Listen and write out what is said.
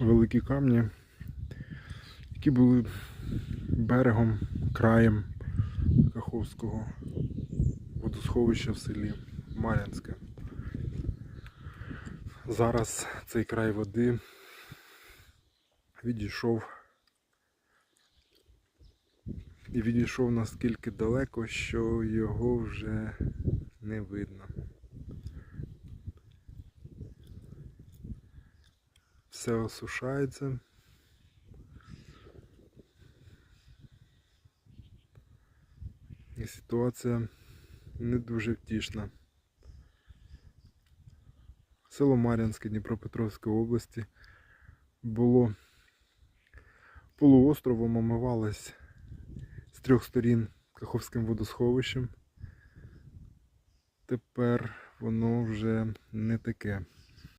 великі камні, які були берегом, краєм Каховського водосховища в селі Мар'янське. Зараз цей край води відійшов і відійшов наскільки далеко, що його вже не видно. Все осушається. І ситуація не дуже втішна. Село Мар'янське Дніпропетровської області було полуостровом омивалось з трьох сторін Каховським водосховищем. Тепер воно вже не таке.